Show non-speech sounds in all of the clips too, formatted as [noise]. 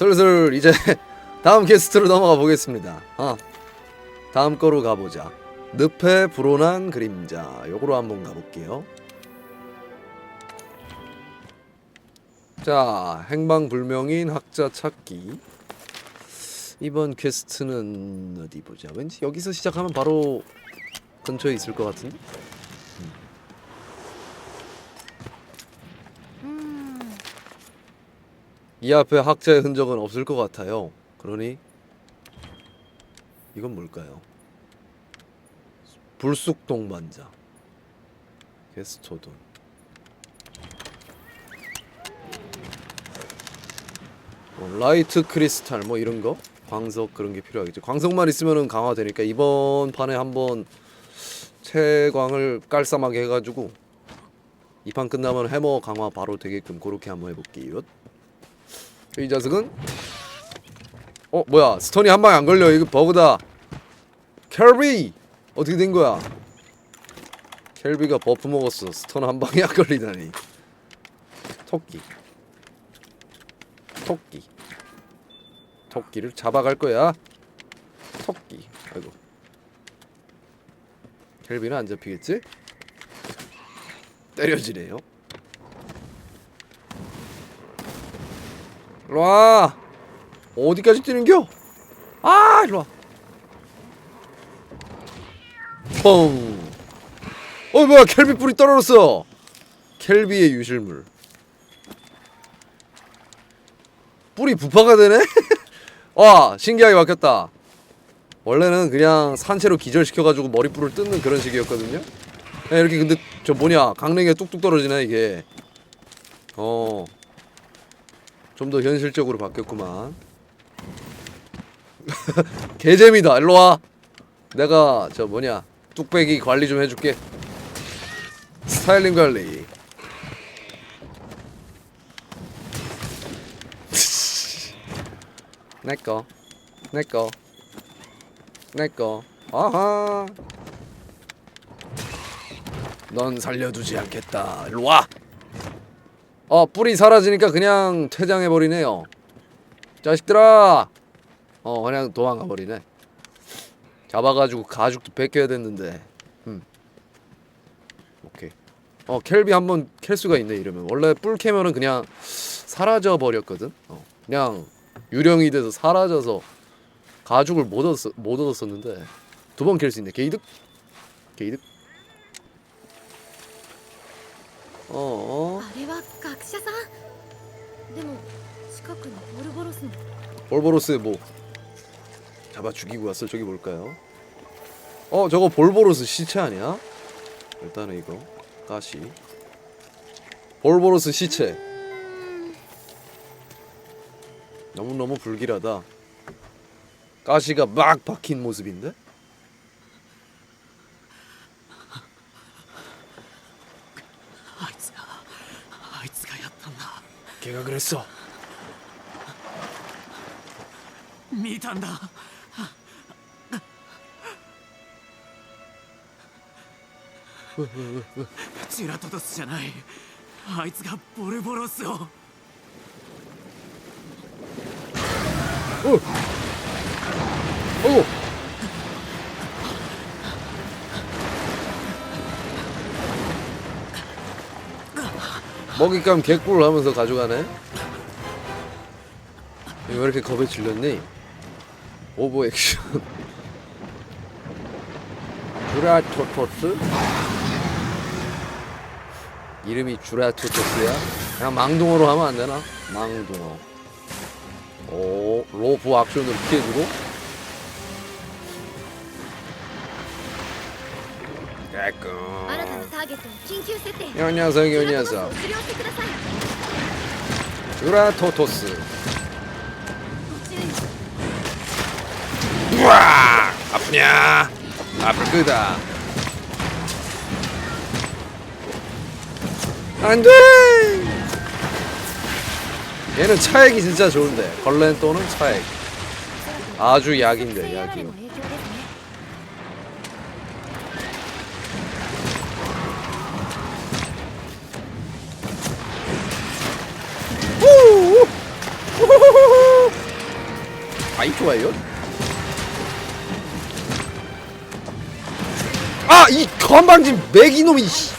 슬슬 이제 [laughs] 다음 게스트로 넘어가 보겠습니다. 어. 다음 거로 가보자. 늪에 불어난 그림자. 요거로 한번 가볼게요. 자, 행방불명인 학자 찾기. 이번 퀘스트는 어디 보자. 왠지 여기서 시작하면 바로 근처에 있을 것 같은데. 이 앞에 학자의 흔적은 없을 것 같아요. 그러니 이건 뭘까요? 불쑥 동반자 게스토돈 어, 라이트 크리스탈 뭐 이런 거 광석 그런 게 필요하겠죠. 광석만 있으면은 강화되니까 이번 판에 한번 채광을 깔쌈하게 해가지고 이 판 끝나면 해머 강화 바로 되게끔 그렇게 한번 해볼게요. 이 자식은? 어 뭐야? 스톤이 한 방에 안 걸려. 이거 버그다. 켈비! 어떻게 된 거야? 켈비가 버프 먹었어. 스톤 한 방에 안 걸리다니. 토끼. 토끼. 토끼를 잡아갈 거야. 토끼. 아이고. 켈비는 안 잡히겠지? 때려지네요 일로와. 어디까지 뛰는겨? 아 일로와. 펑. 어, 뭐야 켈비 뿌리 떨어졌어. 켈비의 유실물. 뿌리 부파가 되네? [laughs] 와 신기하게 바뀌었다. 원래는 그냥 산채로 기절시켜가지고 머리뿔을 뜯는 그런 식이었거든요. 야, 이렇게 근데 저 뭐냐 강냉이가 뚝뚝 떨어지네 이게. 어 좀 더 현실적으로 바뀌었구만. [laughs] 개재미다. 일로 와. 내가 저 뭐냐 뚝배기 관리 좀 해줄게. 스타일링 관리. 내꺼, 내꺼, 내꺼. 아하. 넌 살려두지 않겠다. 일로 와. 어 뿔이 사라지니까 그냥 퇴장해 버리네요. 자식들아. 어 그냥 도망가 버리네. 잡아가지고 가죽도 벗겨야 됐는데. 음. 오케이. 어 켈비 한번 캘 수가 있네 이러면 원래 뿔 캐면은 그냥 사라져 버렸거든. 어 그냥 유령이 돼서 사라져서 가죽을 못 얻었 못 얻었었는데 두 번 캘 수 있네. 게이득. 게이득. 어. あれは学者さんでも近くにボルボロスの 볼보로스 뭐 잡아 죽이고 왔어 저기 뭘까요? 어 저거 볼보로스 시체 아니야? 일단은 이거 가시 볼보로스 시체 너무너무 불길하다 가시가 막 박힌 모습인데? 気が苦しそう見たんだ。チラトトスじゃない。あいつがボルボロスを。おお 먹잇감 개꿀 하면서 가져가네. 왜 이렇게 겁에 질렸니? 오버 액션. 주라토토스? 이름이 주라토토스야? 그냥 망둥어로 하면 안 되나? 망둥어. 오, 로프 액션으로 피해주고. 깨끔. 新たなターゲットを緊急設定 요 녀석, 요 ジュラトドス 녀석. を治療してください 주라토토스. こちらに 우와! 아프냐? 아플 거다. 안 돼! 얘는 차액이 진짜 좋은데. 걸렌또는 차액. 아주 약인데, アラで 약이. の影響です 아이 좋아요. 아 이 건방진 매기 놈이. 씨.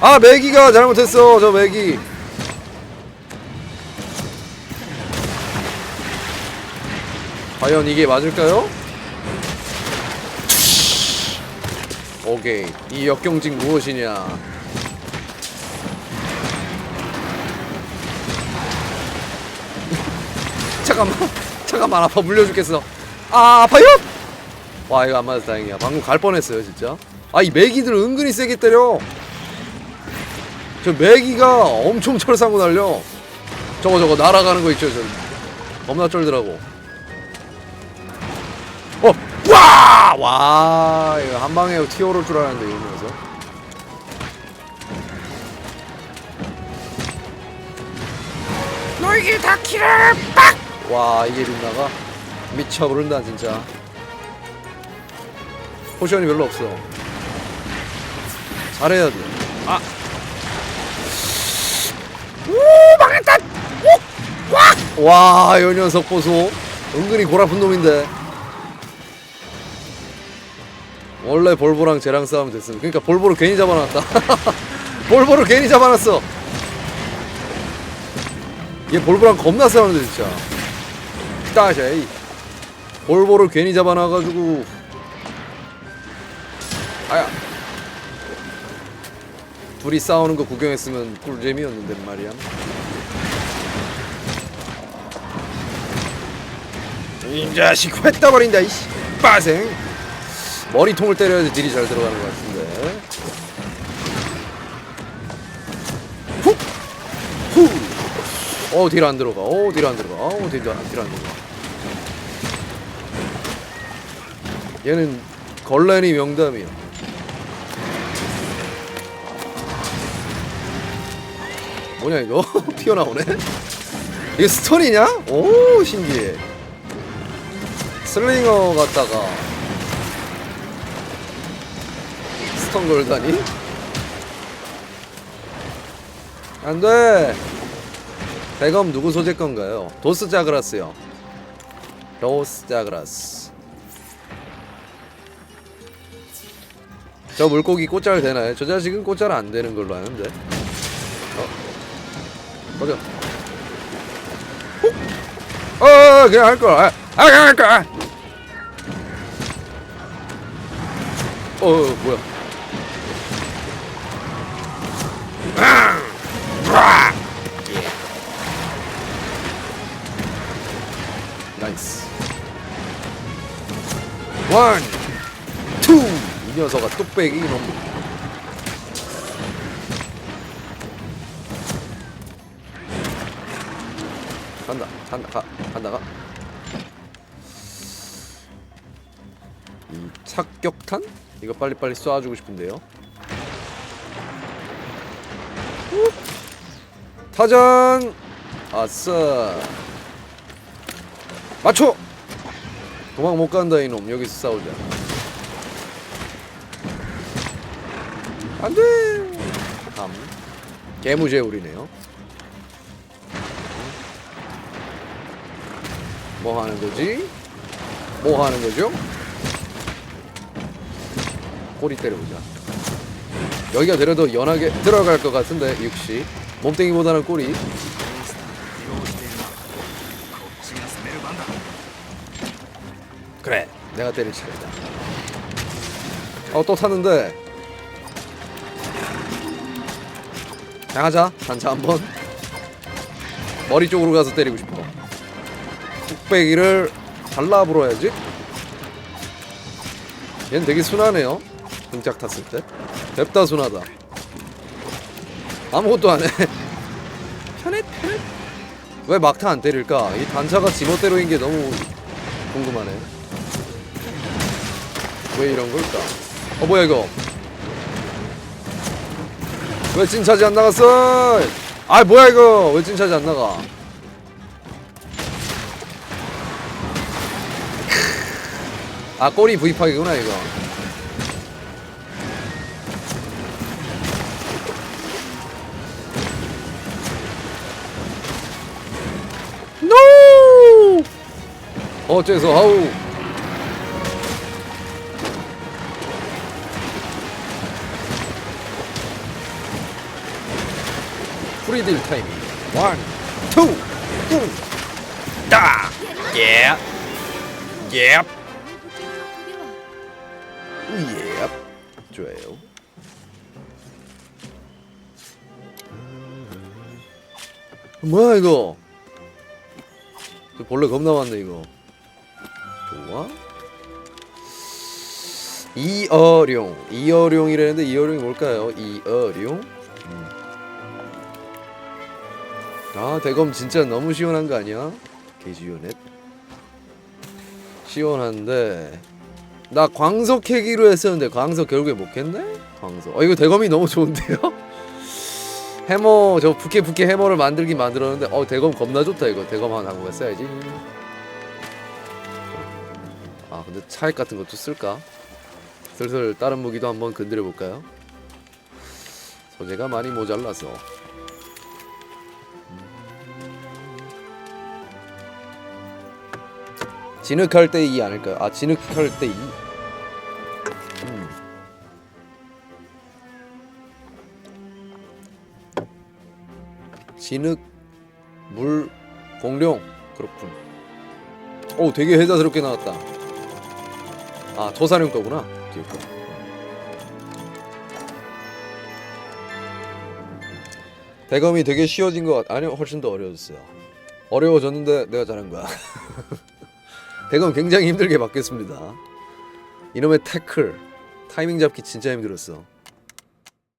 아 매기가 잘못했어 저 매기. 과연 이게 맞을까요? 오케이 이 역경직 무엇이냐 [laughs] 잠깐만 잠깐만 아파 물려 죽겠어 아 아파요? 와 이거 안 맞아서 다행이야 방금 갈 뻔했어요 진짜 아이 매기들 은근히 세게 때려 저 매기가 엄청 철상고 날려 저거 저거 날아가는 거 있죠 저 겁나 쩔더라고 어! 와! 와 이거 한 방에 튀어오를 줄 알았는데 이러면서 너에게 다 키를 빡! 와 이게 린나가 미쳐버린다 진짜 포션이 별로 없어 잘해야 돼 아! 오 망했다! 오! 와! 와, 요 녀석 보소. 은근히 골아픈 놈인데. 원래 볼보랑 쟤랑 싸우면 됐음. 그러니까 볼보를 괜히 잡아놨다. [laughs] 볼보를 괜히 잡아놨어. 얘 볼보랑 겁나 싸우는데 진짜. 따샤이. 볼보를 괜히 잡아놔가지고. 아야. 둘이 싸우는 거 구경했으면 꿀잼이었는데 말이야. 이 자식 회따 버린다 이씨 빠생 머리통을 때려야지 딜이 잘 들어가는 것훅 훅어딜 안 들어가. 어딜 안 들어가. 어딜 안딜안 들어가. 얘는 걸레니 명담이야. 뭐냐 이거? [laughs] 튀어나오네? 이게 스톤이냐? 오 신기해. 슬링어 갖다가 스톤 걸다니? 안돼 대검 누구 소재 건가요? 도스 자그라스요 도스 자그라스 저 물고기 꽃잘 되나요? 저 자식은 꽃잘 안 되는 걸로 아는데 어? 맞아 어, 어 그냥 할걸 아, 아 그냥 할걸 아. 어, 어 뭐야 아! 브라! 나이스 원, 투! 이 녀석아 뚝배기 이놈 간다 간다 가 간다 가이 착격탄? 이거 빨리빨리 쏴주고 싶은데요 후! 타전 아싸 맞춰 도망 못 간다 이놈 여기서 싸우자 안돼 함 개무제울이네요 뭐 하는 거지? 뭐 하는 거죠? 꼬리 때려보자. 여기가 그래도 연하게 들어갈 것 같은데 60. 몸뚱이보다는 꼬리. 그래, 내가 때릴 차례다. 어, 또 탔는데. 당하자, 단차 한번. 머리 쪽으로 가서 때리고 싶어. 뚝배기를 달라 불어야지. 얘는 되게 순하네요. 등짝 탔을 때. 냅다 순하다. 아무것도 안 해. 편해, 편해. 왜 막타 안 때릴까? 이 단차가 지멋대로인 게 너무 궁금하네. 왜 이런 걸까? 어 뭐야 이거? 왜 찐차지 안 나갔어? 아 뭐야 이거? 왜 찐차지 안 나가? 아 꼬리 부입하기구나 이거. 노! 어째서 하우 프리딜 타임. 원, 투, 우, 다, 예, 예, 예, 좋아요. 뭐야 이거? 벌레 겁나 많네 이거. 좋아? 이어룡 이어룡이라는데 이어룡이 뭘까요? 이어룡? 아 대검 진짜 너무 시원한 거 아니야? 개시원해. 시원한데 나 광석 캐기로 했었는데 광석 결국에 못 캤네? 광석. 어 이거 대검이 너무 좋은데요? [laughs] 해머 저 부캐 부캐 해머를 만들긴 만들었는데 어 대검 겁나 좋다 이거 대검 하나 하고 했어야지. 아 근데 차액 같은 것도 쓸까? 슬슬 다른 무기도 한번 건드려 볼까요? 소재가 많이 모자라서. 진흙할 때 이 아닐까요? 아 진흙할 때 이. 음. 진흙 물 공룡 그렇군. 오 되게 해자스럽게 나왔다. 아 토사령 거구나. 뒤에 거. 대검이 되게 쉬워진 것 같. 아니요 훨씬 더 어려워졌어요. 어려워졌는데 내가 잘한 거야. [laughs] 대검 굉장히 힘들게 바뀌었습니다. 이놈의 태클 타이밍 잡기 진짜 힘들었어.